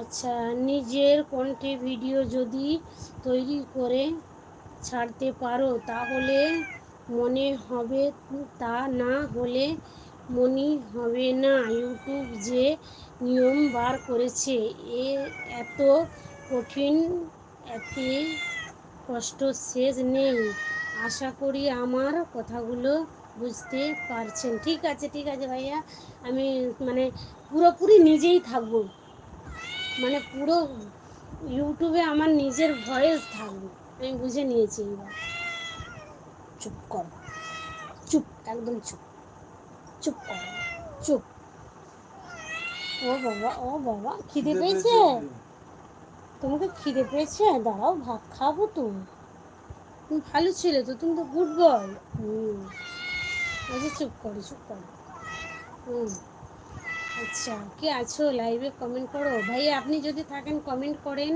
আচ্ছা নিজের কণ্ঠে ভিডিও যদি তৈরি করে ছাড়তে পারো, তাহলে মনে হবে তা না হলে মনে হবে না। ইউটিউব যে নিয়ম বার করেছে, এ এত কঠিন, এতে কষ্ট শেষ নেই। আশা করি আমার কথাগুলো বুঝতে পারছেন। ঠিক আছে ঠিক আছে ভাইয়া। আমি মানে পুরোপুরি নিজেই থাকব। মানে পুরো ইউটিউবে আমার নিজের ভয়েস থাকবে। আমি বুঝে নিয়েছি এবার চুপ কর। চুপ একদম চুপ। চুপ কর। চুপ। ও বাবা ও বাবা খিদে পেয়েছে? তোমাকে খিদে পেয়েছে? দাঁড়াও ভাত খাব তো। তুমি ভালো ছেলে তো তুমি তো গুড বয় হুম। আচ্ছা চুপ করো চুপ করো। হুম। আচ্ছা কে আছো? লাইভে কমেন্ট করো। ভাই আপনি যদি থাকেন কমেন্ট করেন।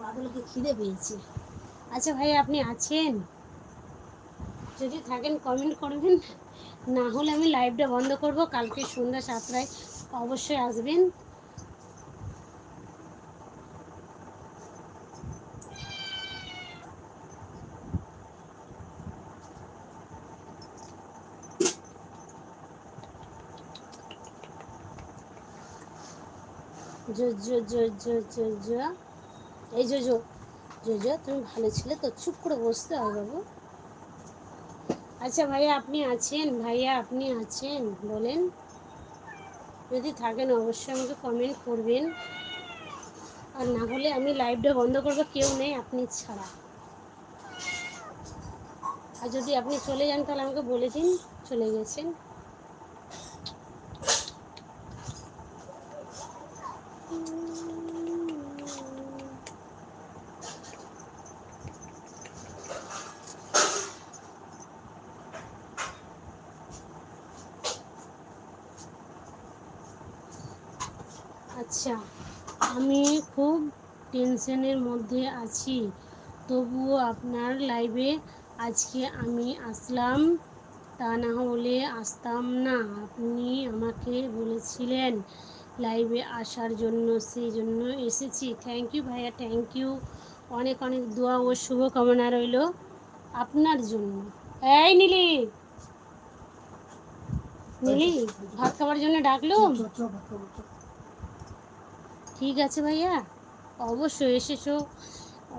বাদলকে খিদে পেয়েছে। আচ্ছা ভাই, আপনি আছেন? যদি থাকেন কমেন্ট করবেন। না হলে আমি লাইভটা বন্ধ করব। কালকে সন্ধ্যা সাতটায় অবশ্যই আসবেন। জো জো জো জো জো জো। এই জো জো জো জো, তুমি ভালো ছিলে তো, চুপ করে বসতে হবে বাবু। আচ্ছা ভাইয়া, আপনি আছেন? ভাইয়া, আপনি আছেন? বলেন। যদি থাকেন অবশ্যই আমাকে কমেন্ট করবেন। আর না হলে আমি লাইভটা বন্ধ করব, কেউ নেই আপনি ছাড়া। আর যদি আপনি চলে যান, তাহলে আমাকে বলে দিন, চলে গেছেন। আচ্ছা আমি খুব টেনশনের মধ্যে আছি। তবুও আপনার লাইভে আজকে আমি আসলাম। তা না হলে আসতাম না। আপনি আমাকে বলেছিলেন লাইভে আসার জন্য, সেই জন্য এসেছি। থ্যাংক ইউ ভাইয়া থ্যাংক ইউ অনেক অনেক দোয়া ও শুভকামনা রইল আপনার জন্য। এই নীলি! নীলি, ভাত খাবার জন্য ডাকলো? ঠিক আছে ভাইয়া, অবশ্যই এসেছ।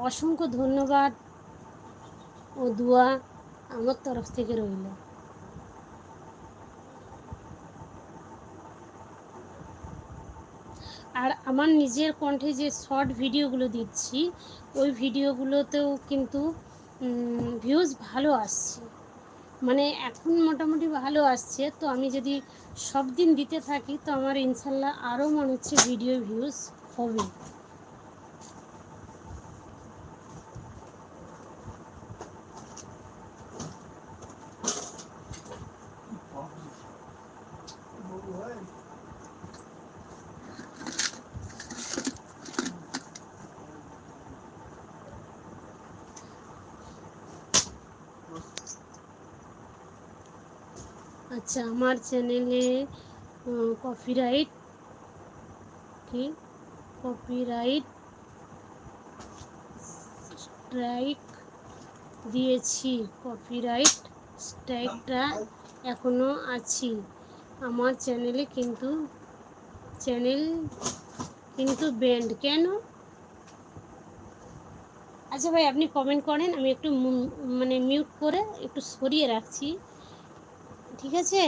অসংখ্য ধন্যবাদ ও দোয়া আমার তরফ থেকে রইল। আর আমার নিজের কণ্ঠে যে শর্ট ভিডিওগুলো দিচ্ছি, ওই ভিডিওগুলোতেও কিন্তু ভিউজ ভালো আসছে। মানে এখন মোটামুটি ভালো আসছে, তো আমি যদি সব দিন দিতে থাকি, তো আমার ইনশাল্লাহ আরও মনে হচ্ছে ভিডিও ভিউজ হবে। আচ্ছা আমার চ্যানেলে কপিরাইট কি? কপিরাইট স্ট্রাইক দিয়েছি। কপিরাইট স্ট্রাইকটা এখনও আছি। আমার চ্যানেলে কিন্তু চ্যানেল কিন্তু ব্যান্ড কেন? আচ্ছা ভাই, আপনি কমেন্ট করেন, আমি একটু মানে মিউট করে একটু সরিয়ে রাখছি। ঠিক আছে?